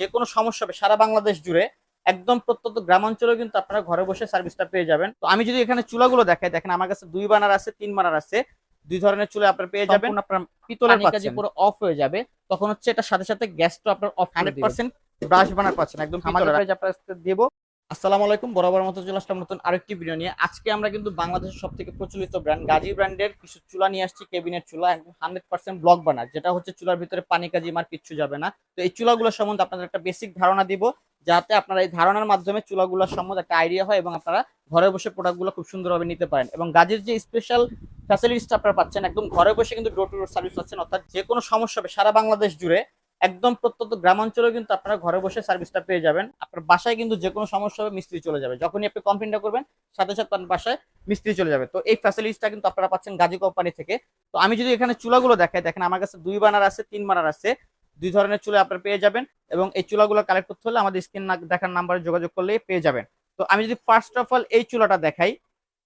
যে কোনো সমস্যা হবে সারা বাংলাদেশ জুড়ে একদম প্রত্যন্ত গ্রামাঞ্চলেও কিন্তু আপনারা ঘরে বসে সার্ভিসটা পেয়ে যাবেন। তো আমি যদি এখানে চুলাগুলো দেখাই দেখেন আমার কাছে দুই বানার আছে তিন বানার আছে দুই ধরনের চুলা আপনার পেয়ে যাবেন। আপনার পিতলের কাজে পুরো অফ হয়ে যাবে। তখন হচ্ছে এটা সাথে সাথে গ্যাসটা আপনার off hundred percent brass burner পাচ্ছেন একদম আমাদের আপনার দেবো। আসসালামু আলাইকুম, বরাবর মতো চলে আসলাম নতুন আরেকটি ভিডিও নিয়ে। আজকে আমরা কিন্তু বাংলাদেশের সব থেকে প্রচলিত ব্র্যান্ড গাজী ব্র্যান্ডের কিছু চুলা নিয়ে আসছি কেবিনেট চুলা, একদম হান্ড্রেড পার্সেন্ট ব্লক বানার যেটা হচ্ছে চুলার ভিতরে পানি কাজি মার কিচ্ছু যাবে না। তো এই চুলাগুলো সম্বন্ধে আপনাদের একটা বেসিক ধারণা দিব, যাতে আপনারা এই ধারণার মাধ্যমে চুলাগুলোর সম্বন্ধে একটা আইডিয়া হয় এবং আপনারা ঘরে বসে প্রোডাক্টগুলো খুব সুন্দরভাবে নিতে পারেন। এবং গাজীর যে স্পেশাল ফ্যাসিলিটিসটা আপনারা পাচ্ছেন, একদম ঘরে বসে কিন্তু ডোর টু ডোর সার্ভিস পাচ্ছেন, অর্থাৎ যে কোনো সমস্যা হবে সারা বাংলাদেশ জুড়ে একদম প্রত্যন্ত গ্রামাঞ্চলেও কিন্তু আপনারা ঘরে বসে সার্ভিসটা পেয়ে যাবেন। আপনার বাসায় কিন্তু যে কোনো সমস্যা হবে মিস্ত্রি চলে যাবে। যখনই আপনি কমপ্লেনটা করবেন, সাথে সাথে আপনার বাসায় মিস্ত্রি চলে যাবে। তো এই ফ্যাসিলিটিসটা কিন্তু আপনারা পাচ্ছেন গাজী কোম্পানি থেকে। তো আমি যদি এখানে চুলাগুলো দেখাই, দেখেন আমার কাছে দুই বানার আছে, তিন বানার আছে। দুই ধরনের চুলা আপনারা পেয়ে যাবেন এবং এই চুলাগুলো কালেক্ট করতে হলে আমাদের স্ক্রিন দেখার নাম্বারে যোগাযোগ করলে পেয়ে যাবেন। তো আমি যদি ফার্স্ট অফ অল এই চুলাটা দেখাই,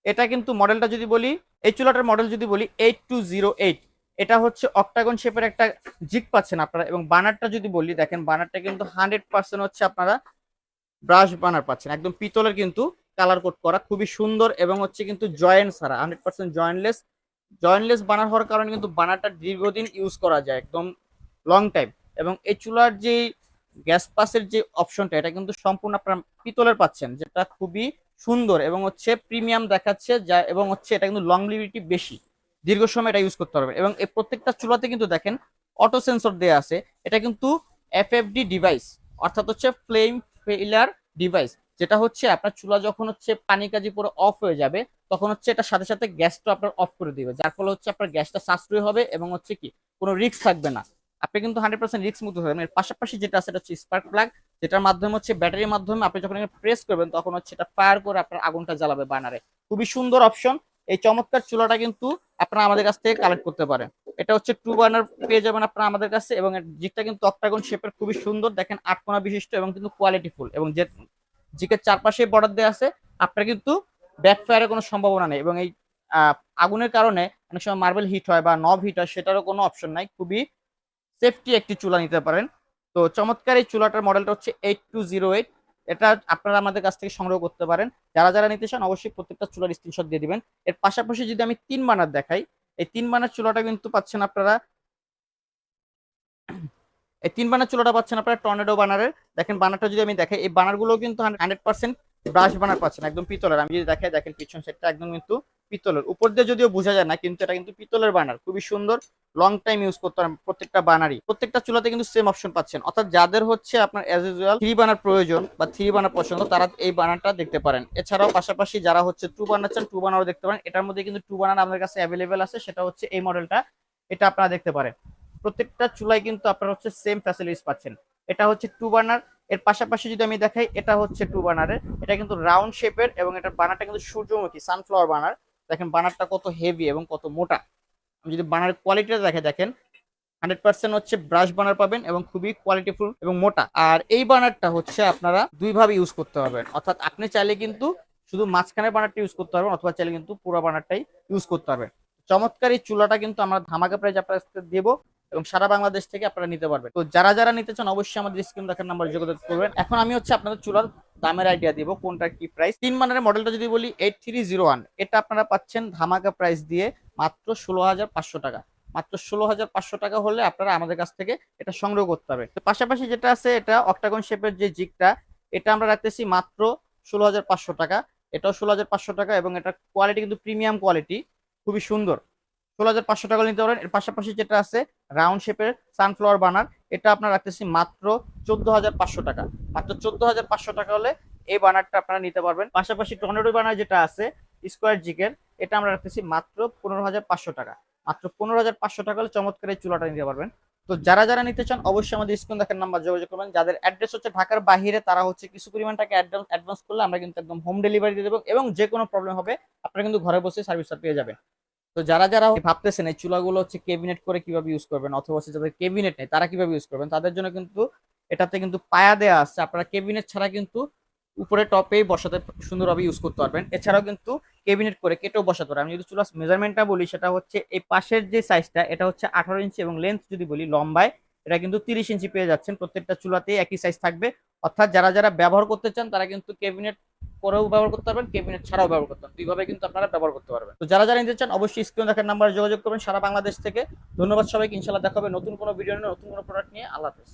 এটা কিন্তু মডেলটা যদি বলি, এই চুলাটার মডেল যদি বলি এইট টু জিরো এইট এটা হচ্ছে অক্টাগন শেপের একটা জিক পাচ্ছেন আপনারা, এবং বানারটা যদি বলি, দেখেন বানারটা কিন্তু হান্ড্রেড পার্সেন্ট হচ্ছে আপনারা ব্রাশ বানার পাচ্ছেন। একদম পিতলের কিন্তু কালার কোড করা, খুবই সুন্দর এবং হচ্ছে কিন্তু জয়েন্ট ছাড়া হান্ড্রেড পার্সেন্ট জয়েন্টলেস জয়েন্টলেস বানার হওয়ার কারণে কিন্তু বানারটা দীর্ঘদিন ইউজ করা যায়, একদম লং টাইম এবং এই চুলার যে গ্যাস পাসের যে অপশনটা এটা কিন্তু সম্পূর্ণ আপনার পিতলের পাচ্ছেন, যেটা খুবই সুন্দর এবং হচ্ছে প্রিমিয়াম দেখাচ্ছে, যা এবং হচ্ছে এটা কিন্তু লং লংলিভিটি বেশি। দীর্ঘ সময় এটা ইউজ করতে পারবেন এবং এই প্রত্যেকটা চুলাতে কিন্তু দেখেন অটো সেন্সর দেওয়া আছে। এটা কিন্তু এফএফডি ডিভাইস অর্থাৎ হচ্ছে ফ্লেম ফেইলার ডিভাইস যেটা হচ্ছে আপনার চুলা যখন হচ্ছে পানি কাজি পুরো অফ হয়ে যাবে, তখন হচ্ছে এটার সাথে সাথে গ্যাসটা আপনার অফ করে দিবে। যার ফলে হচ্ছে আপনার গ্যাসটা সাশ্রয় হবে এবং হচ্ছে কি কোনো রিস্ক থাকবে না। আপনি কিন্তু হান্ড্রেড পার্সেন্ট রিস্ক মুক্ত হবেন এর পাশাপাশি যেটা আছে, এটা হচ্ছে স্পার্ক প্লাগ যেটার মাধ্যমে হচ্ছে ব্যাটারির মাধ্যমে আপনি যখন প্রেস করবেন, তখন হচ্ছে এটা ফায়ার করে আপনার আগুনটা জ্বালাবে বানারে খুবই সুন্দর অপশন এই চমৎকার চুলাটা কিন্তু আপনারা আমাদের কাছ থেকে কালেক্ট করতে পারেন। এটা হচ্ছে টু বার্নার পেয়ে যাবেন আপনারা আমাদের কাছে এবং জিকটা কিন্তু অক্টাগন শেপের খুবই সুন্দর। দেখেন আট কোনা বিশিষ্ট এবং কিন্তু কোয়ালিটিফুল এবং যে জিকের চারপাশে বর্ডার দেওয়া আছে, আপনার কিন্তু ব্যাক ফায়ারের কোনো সম্ভাবনা নেই এবং এই আগুনের কারণে অনেক সময় মার্বেল হিট হয় বা নব হিট হয় সেটারও কোনো অপশন নাই। খুবই সেফটি একটি চুলা নিতে পারেন। তো চমৎকার এই চুলাটার মডেলটা হচ্ছে এইট টু জিরো এইট এটা আপনারা আমাদের কাছ থেকে সংগ্রহ করতে পারেন। যারা যারা নিতে চান অবশ্যই প্রত্যেকটা চুলার স্ক্রিনশট দিয়ে দিবেন। এর পাশাপাশি যদি আমি তিন বানার দেখাই, এই তিন বানার চুলাটা কিন্তু পাচ্ছেন আপনারা এই তিন বানার চুলাটা পাচ্ছেন আপনারা টর্নেডো বানারের। দেখেন বানারটা যদি আমি দেখাই, এই বানারগুলো কিন্তু হান্ড্রেড পার্সেন্ট ব্রাশ বানার পাচ্ছেন, একদম পিতলের। আমি যদি দেখাই, দেখেন পিছন সেটটা একদম কিন্তু পিতলের। উপর দিয়ে যদিও বোঝা যায় না, কিন্তু এটা কিন্তু পিতলের বানার খুবই সুন্দর লং টাইম ইউজ করতে পারেন প্রত্যেকটা বানারই প্রত্যেকটা চুলাতে কিন্তু সেম অপশন পাচ্ছেন। অর্থাৎ যাদের হচ্ছে আপনার অ্যাজ ইউজুয়াল থ্রি বানার প্রয়োজন বা থ্রি বানার পছন্দ, তারা এই বানারটা দেখতে পারেন। এছাড়াও পাশাপাশি যারা হচ্ছে টু বানার চান টু বানারও দেখতে পারেন। এটার মধ্যে কিন্তু টু বানার আমাদের কাছে অ্যাভেলেবেল আছে, সেটা হচ্ছে এই মডেলটা এটা আপনারা দেখতে পারেন। প্রত্যেকটা চুলাই কিন্তু আপনারা হচ্ছে সেম ফ্যাসিলিটিস পাচ্ছেন। এটা হচ্ছে টু বার্নার এর পাশাপাশি যদি আমি দেখাই, এটা হচ্ছে টু বার্নারের এটা কিন্তু রাউন্ড শেপের এবং এটার বানারটা কিন্তু সূর্যমুখী সানফ্লাওয়ার বানার দেখেন বানারটা কত হেভি এবং কত মোটা। আমি যদি বানার কোয়ালিটিটা দেখে দেখেন হান্ড্রেড পার্সেন্ট হচ্ছে ব্রাশ বানার পাবেন এবং খুবই কোয়ালিটিফুল এবং মোটা। আর এই বানারটা হচ্ছে আপনারা দুইভাবে ইউজ করতে পারবেন। অর্থাৎ আপনি চাইলে কিন্তু শুধু মাঝখানের বানারটা ইউজ করতে পারবেন, অথবা চাইলে কিন্তু পুরো বানারটাই ইউজ করতে পারবেন। চমৎকার এই চুলাটা কিন্তু আমরা ধামাকা প্রাইজ আপনাদের দেবো এবং সারা বাংলাদেশ থেকে আপনারা নিতে পারবেন। তো যারা যারা নিতে চান অবশ্যই আমাদের স্ক্রিন দেখার নাম্বার যোগাযোগ করবেন। এখন আমি হচ্ছে আপনাদের চুলার দামের আইডিয়া দিব কোনটার কি প্রাইস তিন মানের মডেলটা যদি বলি এইট থ্রি জিরো ওয়ান এটা আপনারা পাচ্ছেন ধামাকা প্রাইস দিয়ে মাত্র ষোলো হাজার পাঁচশো টাকা। মাত্র ষোলো হাজার পাঁচশো টাকা হলে আপনারা আমাদের কাছ থেকে এটা সংগ্রহ করতে হবে তো পাশাপাশি যেটা আছে, এটা অক্টাগন শেপের যে জিকটা এটা আমরা রাখতেছি মাত্র ষোলো হাজার পাঁচশো টাকা। এটাও ষোলো হাজার পাঁচশো টাকা এবং এটা কোয়ালিটি কিন্তু প্রিমিয়াম কোয়ালিটি খুবই সুন্দর। ষোলো হাজার পাঁচশো টাকা নিতে পারেন। এর পাশাপাশি যেটা আছে রাউন্ড শেপের সানফ্লাওয়ার বানার এটা আপনার রাখতেছি মাত্র চোদ্দ হাজার পাঁচশো টাকা। মাত্র চোদ্দ হাজার পাঁচশো টাকা হলে এই বানারটা আপনারা নিতে পারবেন। পাশাপাশি টর্নেডো বানার যেটা আছে স্কোয়ার জিকের এটা আমরা রাখতেছি মাত্র পনেরো হাজার পাঁচশো টাকা। মাত্র পনেরো হাজার পাঁচশো টাকা হলে চমৎকার এই চুলাটা নিতে পারবেন। তো যারা যারা নিতে চান, অবশ্যই আমাদের স্ক্রিন দেখার নাম্বার যোগাযোগ করবেন। যাদের অ্যাড্রেস হচ্ছে ঢাকার বাইরে, তারা হচ্ছে কিছু পরিমাণ টাকা অ্যাডভান্স করলে আমরা কিন্তু একদম হোম ডেলিভারি দিয়ে দেবো এবং যে কোনো প্রবলেম হবে, আপনারা কিন্তু ঘরে বসে সার্ভিসটা পেয়ে যাবেন। তো যারা যারা ভাবতেছেন এই চুলাগুলো হচ্ছে কেবিনেট করে কীভাবে ইউজ করবেন অথবা হচ্ছে যাদের কেবিনেট নেই, তারা কীভাবে ইউজ করবেন, তাদের জন্য কিন্তু এটাতে কিন্তু পায়া দেয়া আছে। আপনারা কেবিনেট ছাড়া কিন্তু উপরে টপেই বসাতে সুন্দরভাবে ইউজ করতে পারবেন। এছাড়াও কিন্তু কেবিনেট করে কেটেও বসাতে পারবেন। আমি যদি চুলার মেজারমেন্টটা বলি, সেটা হচ্ছে এই পাশের যে সাইজটা এটা হচ্ছে আঠারো ইঞ্চি এবং লেন্থ যদি বলি লম্বায়, এটা কিন্তু তিরিশ ইঞ্চি পেয়ে যাচ্ছেন। প্রত্যেকটা চুলাতেই একই সাইজ থাকবে। অর্থাৎ যারা যারা ব্যবহার করতে চান, তারা কিন্তু ক্যাবিনেট করেও ব্যবহার করতে পারবেন ক্যাবিনেট ছাড়াও ব্যবহার করতে পারবেন। দুইভাবে কিন্তু আপনারা ব্যবহার করতে পারবেন। তো যারা যারা নিতে চান, অবশ্যই স্ক্রিন দেখার নাম্বারে যোগাযোগ করবেন। সারা বাংলাদেশ থেকে ধন্যবাদ সবাইকে। ইনশাল্লাহ দেখাবে নতুন কোনো ভিডিও নিয়ে, নতুন কোনো প্রোডাক্ট নিয়ে। আল্লাহ হাফেজ।